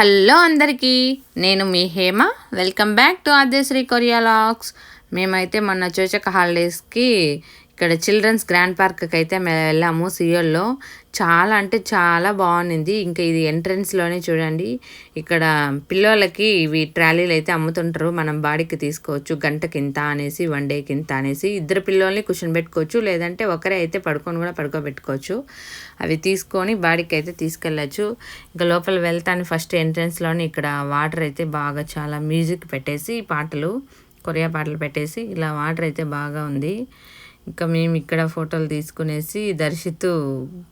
Hello అందరికీ నేను మీ Hema. Welcome back to Aadyasri Korea vlogs. మేమైతే మొన్న చోచక హాలిడేస్కి ఇక్కడ చిల్డ్రన్స్ గ్రాండ్ పార్క్కి అయితే మేము వెళ్ళాము సియోల్లో చాలా అంటే చాలా బాగుంది ఇంకా ఇది ఎంట్రన్స్లోనే చూడండి. ఇక్కడ పిల్లలకి ఇవి ట్రాలీలు అయితే అమ్ముతుంటారు. మనం బాడీకి తీసుకోవచ్చు. గంటకి ఇంత అనేసి వన్ డేకి ఇంత అనేసి ఇద్దరు పిల్లల్ని కుషన్ పెట్టుకోవచ్చు. లేదంటే ఒకరే అయితే పడుకొని కూడా పడుకోబెట్టుకోవచ్చు. అవి తీసుకొని బాడీకి అయితే తీసుకెళ్ళచ్చు. ఇంకా లోపల వెళ్తాను ఫస్ట్ ఎంట్రన్స్లోనే ఇక్కడ వాటర్ అయితే బాగా చాలా మ్యూజిక్ పెట్టేసి పాటలు కొరియా పాటలు పెట్టేసి ఇలా వాటర్ అయితే బాగా ఉంది. ఇంకా మేము ఇక్కడ ఫోటోలు తీసుకునేసి దర్శిత్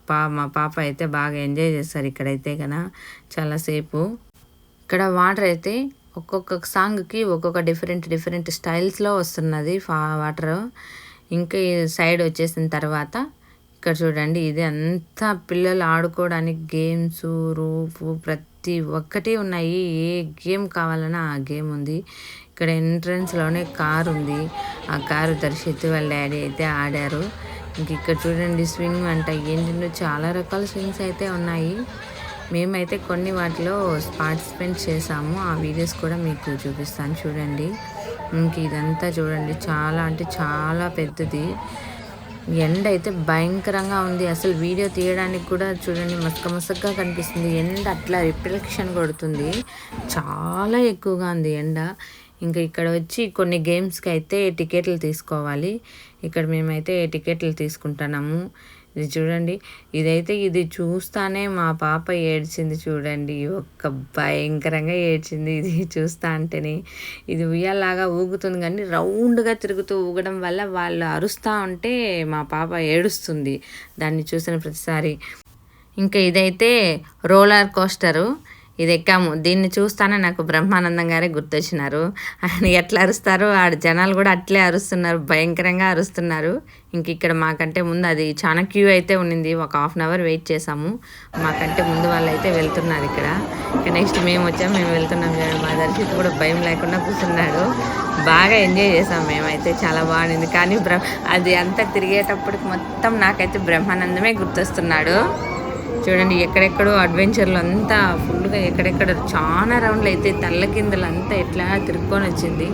పా మా పాప అయితే బాగా ఎంజాయ్ చేస్తారు ఇక్కడైతే కదా చాలాసేపు ఇక్కడ వాటర్ అయితే ఒక్కొక్క సాంగ్కి ఒక్కొక్క డిఫరెంట్ డిఫరెంట్ స్టైల్స్లో వస్తున్నది ఫా వాటర్. ఇంకా ఈ సైడ్ వచ్చేసిన తర్వాత ఇక్కడ చూడండి ఇది అంతా పిల్లలు ఆడుకోవడానికి గేమ్స్ రూపు ప్రతి ఒక్కటి ఉన్నాయి. ఏ గేమ్ కావాలన్నా ఆ గేమ్ ఉంది. ఇక్కడ ఎంట్రన్స్లోనే కార్ ఉంది. ఆ కారు దర్శిత్ వాళ్ళ డాడీ అయితే ఆడారు. ఇంక ఇక్కడ చూడండి స్వింగ్ అంట. ఏంటంటే చాలా రకాల స్వింగ్స్ అయితే ఉన్నాయి. మేమైతే కొన్ని వాటిలో పార్టిసిపేట్ చేసాము. ఆ వీడియోస్ కూడా మీకు చూపిస్తాను చూడండి. ఇంక ఇదంతా చూడండి. చాలా అంటే చాలా పెద్దది. ఎండ అయితే భయంకరంగా ఉంది. అసలు వీడియో తీయడానికి కూడా చూడండి మసక మసకగా కనిపిస్తుంది. ఎండ అట్లా రిఫ్లెక్షన్ కొడుతుంది. చాలా ఎక్కువగా ఉంది ఎండ. ఇంకా ఇక్కడ వచ్చి కొన్ని గేమ్స్కి అయితే టికెట్లు తీసుకోవాలి. ఇక్కడ మేమైతే టికెట్లు తీసుకుంటున్నాము. ఇది చూడండి. ఇదైతే ఇది చూస్తానే మా పాప ఏడ్చింది చూడండి. ఒక్క భయంకరంగా ఏడ్చింది ఇది చూస్తా అంటేనే. ఇది ఉయ్యాలాగా ఊగుతుంది కానీ రౌండ్గా తిరుగుతూ ఊగడం వల్ల వాళ్ళు అరుస్తూ ఉంటే మా పాప ఏడుస్తుంది. దాన్ని చూసిన ప్రతిసారి. ఇంకా ఇదైతే రోలర్ కోస్టరు. ఇది ఎక్కాము. దీన్ని చూస్తానే నాకు బ్రహ్మానందం గారే గుర్తొచ్చినారు. ఆయన ఎట్లా అరుస్తారో ఆడ జనాలు కూడా అట్లే అరుస్తున్నారు భయంకరంగా అరుస్తున్నారు. ఇంక ఇక్కడ మాకంటే ముందు అది చాలా క్యూ అయితే ఉండింది ఒక హాఫ్ అన్ అవర్ వెయిట్ చేసాము. మాకంటే ముందు వాళ్ళు అయితే వెళ్తున్నారు ఇక్కడ. ఇక నెక్స్ట్ మేము వచ్చాము మేము వెళ్తున్నాం మా దర్శిత్ కూడా భయం లేకుండా కూర్చున్నాడు. బాగా ఎంజాయ్ చేసాం మేమైతే. చాలా బాగుంది. కానీ బ్ర అది అంతా తిరిగేటప్పటికి మొత్తం నాకైతే బ్రహ్మానందమే గుర్తొస్తున్నాడు. చూడండి ఎక్కడెక్కడో అడ్వెంచర్లు అంతా ఫుల్గా ఎక్కడెక్కడ చాలా రౌండ్లు అయితే తల్ల కిందలు అంతా ఎట్లా తిరుక్కొని వచ్చింది.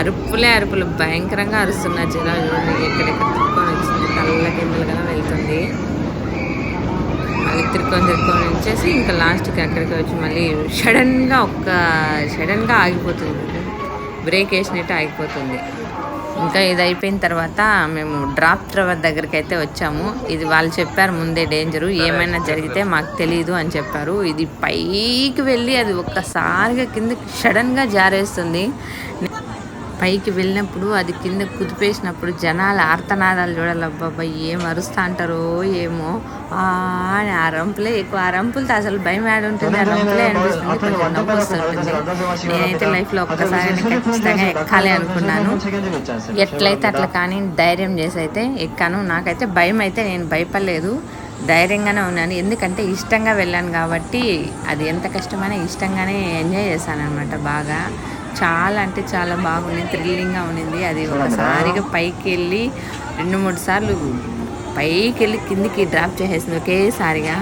అరుపులే అరుపులు భయంకరంగా అరుస్తున్నారు జనాలు చూడండి ఎక్కడెక్కడ తిరుక్కొని వచ్చింది తల్ల కిందలుగా వెళ్తుంది. మళ్ళీ తిరుక్కొని తిరుక్కొని వచ్చేసి ఇంకా లాస్ట్కి అక్కడికి వచ్చి మళ్ళీ సడన్గా ఒక్క సడన్గా ఆగిపోతుంది. బ్రేక్ వేసినట్టు ఆగిపోతుంది. ఇంకా ఇది అయిపోయిన తర్వాత మేము డ్రాప్ ట్రవర్ దగ్గరికి అయితే వచ్చాము. ఇది వాళ్ళు చెప్పారు ముందే డేంజరు ఏమైనా జరిగితే మాకు తెలియదు అని చెప్పారు. ఇది పైకి వెళ్ళి అది ఒక్కసారిగా కిందకి సడన్గా జారేస్తుంది. పైకి వెళ్ళినప్పుడు అది కింద కుదిపేసినప్పుడు జనాల ఆర్తనాదాలు చూడాలి. అబ్బాబ్బా ఏం అరుస్తా అంటారో ఏమో. అని ఆ రంపులే ఎక్కువ. ఆ రంపులతో అసలు భయం ఆడి ఉంటుంది? ఆ రంపులే అనిపిస్తుంది. కొంచెం నవ్వు వస్తుంటుంది నేనైతే లైఫ్లో ఒక్కసారి ఖచ్చితంగా ఎక్కాలి అనుకున్నాను. ఎట్లయితే అట్లా కానీ ధైర్యం చేసి అయితే ఎక్కాను. నాకైతే భయం అయితే నేను భయపడలేదు. ధైర్యంగానే ఉన్నాను. ఎందుకంటే ఇష్టంగా వెళ్ళాను కాబట్టి అది ఎంత కష్టమైనా ఇష్టంగానే ఎంజాయ్ చేశాను అనమాట బాగా. చాలా అంటే చాలా బాగుంది థ్రిల్లింగ్గా ఉండింది అది ఒకసారిగా పైకి వెళ్ళి రెండు మూడు సార్లు పైకి వెళ్ళి కిందికి డ్రాప్ చేసేసింది ఒకేసారిగా.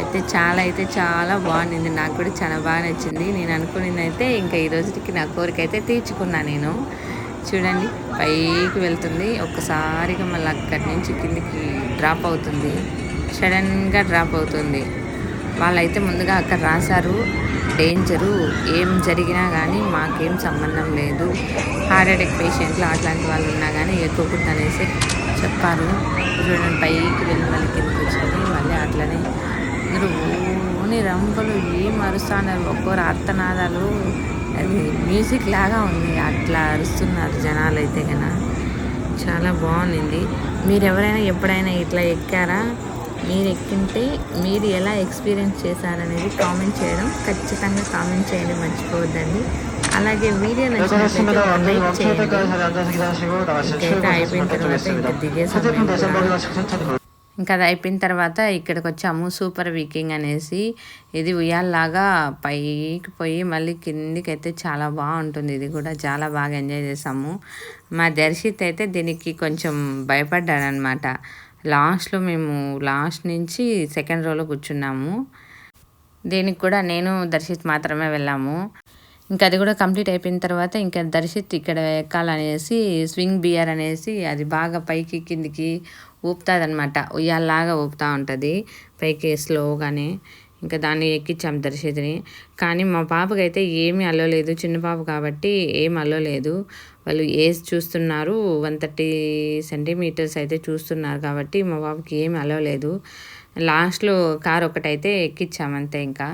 అయితే చాలా అయితే చాలా బాగుండింది నాకు కూడా చాలా బాగా నచ్చింది. నేను అనుకునేది అయితే ఇంకా ఈ రోజుకి నా కోరిక అయితే తీర్చుకున్నా నేను. చూడండి పైకి వెళ్తుంది. ఒక్కసారిగా మళ్ళీ అక్కడి నుంచి కిందికి డ్రాప్ అవుతుంది. సడన్గా డ్రాప్ అవుతుంది. వాళ్ళైతే ముందుగా అక్కడ రాశారు. డేంజరు ఏం జరిగినా కానీ మాకేం సంబంధం లేదు. హార్ట్ అటాక్ పేషెంట్లు అట్లాంటి వాళ్ళు ఉన్నా కానీ ఎక్కువకుండా అనేసి చెప్పారు. చూడండి పైకి వెళ్ళి మళ్ళీ కిందకి వచ్చింది. మళ్ళీ అట్లనే అందరూ రంపలు ఏం అరుస్తున్నారు. ఒక్కొరు అర్థనాదాలు అది మ్యూజిక్ లాగా ఉంది. అట్లా అరుస్తున్నారు జనాలు అయితే కన్నా చాలా బాగుంది. మీరు ఎవరైనా ఎప్పుడైనా ఇట్లా ఎక్కారా? మీరు ఎక్కింటే మీరు ఎలా ఎక్స్పీరియన్స్ చేశారనేది కామెంట్ చేయడం ఖచ్చితంగా కామెంట్ చేయండి మర్చిపోవద్దండి. అలాగే వీడియో నచ్చినట్లయితే లైక్ చేయండి. ఇంకైతే అయిపోయిన తర్వాత ఇంకా దిగే సమయం ఇంకా అది అయిపోయిన తర్వాత ఇక్కడికి వచ్చాము సూపర్ వీకింగ్ అనేసి. ఇది ఉయ్యాల్లాగా పైకి పోయి మళ్ళీ కిందికి అయితే చాలా బాగుంటుంది. ఇది కూడా చాలా బాగా ఎంజాయ్ చేసాము మా దర్శిత్ అయితే దీనికి కొంచెం భయపడ్డాడనమాట. లాస్ట్లో మేము లాస్ట్ నుంచి సెకండ్ రోలో కూర్చున్నాము. దీనికి కూడా నేను దర్శిత్ మాత్రమే వెళ్ళాము. ఇంకా అది కూడా కంప్లీట్ అయిపోయిన తర్వాత ఇంకా దర్శిత్ ఇక్కడ ఎక్కాలనేసి స్వింగ్ బియర్ అనేసి అది బాగా పైకి కిందికి ఊపుతుంది అనమాట ఉయ్యాల్లాగా ఊపుతూ ఉంటుంది పైకి స్లోగానే. ఇంకా దాన్ని ఎక్కించాం దర్శితిని. కానీ మా పాపకైతే ఏమీ అల్లలేదు. చిన్న పాప కాబట్టి ఏం అల్లలేదు. వాళ్ళు ఏజ్ చూస్తున్నారు. వన్ థర్టీ సెంటీమీటర్స్ అయితే చూస్తున్నారు కాబట్టి మా పాపకి ఏమి అలవలేదు లాస్ట్లో కార్ ఒకటైతే ఎక్కించామంతే ఇంకా.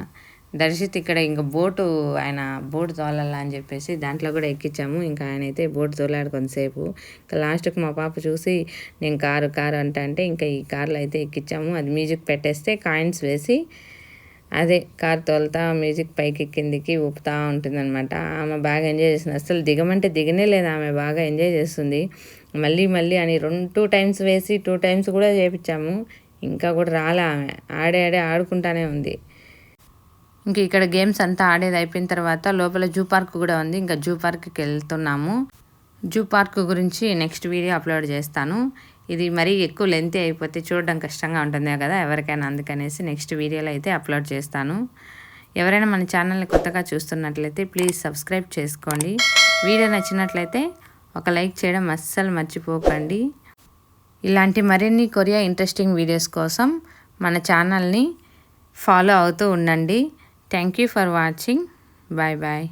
దర్శిత్ ఇక్కడ ఇంకా బోటు ఆయన బోటు తోలాలా అని చెప్పేసి దాంట్లో కూడా ఎక్కించాము ఇంకా ఆయన అయితే బోటు తోలాడు కొంతసేపు. ఇంకా లాస్ట్కి మా పాప చూసి నేను కారు కారు అంటే అంటే ఇంకా ఈ కార్లో అయితే ఎక్కించాము అది మ్యూజిక్ పెట్టేస్తే కాయిన్స్ వేసి అదే కార్ తోలుతా మ్యూజిక్ పైకి కిందికి ఊపుతూ ఉంటుందన్నమాట. ఆమె బాగా ఎంజాయ్ చేస్తుంది అసలు దిగమంటే దిగనే లేదు ఆమె. బాగా ఎంజాయ్ చేస్తుంది. మళ్ళీ మళ్ళీ అని రెండు టూ టైమ్స్ వేసి టూ టైమ్స్ కూడా చేపించాము. ఇంకా కూడా రాలే ఆమె. ఆడే ఆడే ఆడుకుంటానే ఉంది. ఇంక ఇక్కడ గేమ్స్ అంతా ఆడేది అయిపోయిన తర్వాత లోపల జూ పార్క్ కూడా ఉంది. ఇంకా జూ పార్క్కి వెళ్తున్నాము. జూ పార్క్ గురించి నెక్స్ట్ వీడియో అప్లోడ్ చేస్తాను. ఇది మరీ ఎక్కువ లెంత్ అయిపోతే చూడడం కష్టంగా ఉంటుంది కదా ఎవరికైనా అందుకనేసి నెక్స్ట్ వీడియోలో అయితే అప్లోడ్ చేస్తాను. ఎవరైనా మన ఛానల్ని కొత్తగా చూస్తున్నట్లయితే ప్లీజ్ సబ్స్క్రైబ్ చేసుకోండి. వీడియో నచ్చినట్లయితే ఒక లైక్ చేయడం అస్సలు మర్చిపోకండి. ఇలాంటి మరిన్ని కొరియా ఇంట్రెస్టింగ్ వీడియోస్ కోసం మన ఛానల్ని ఫాలో అవుతూ ఉండండి. Thank you for watching bye bye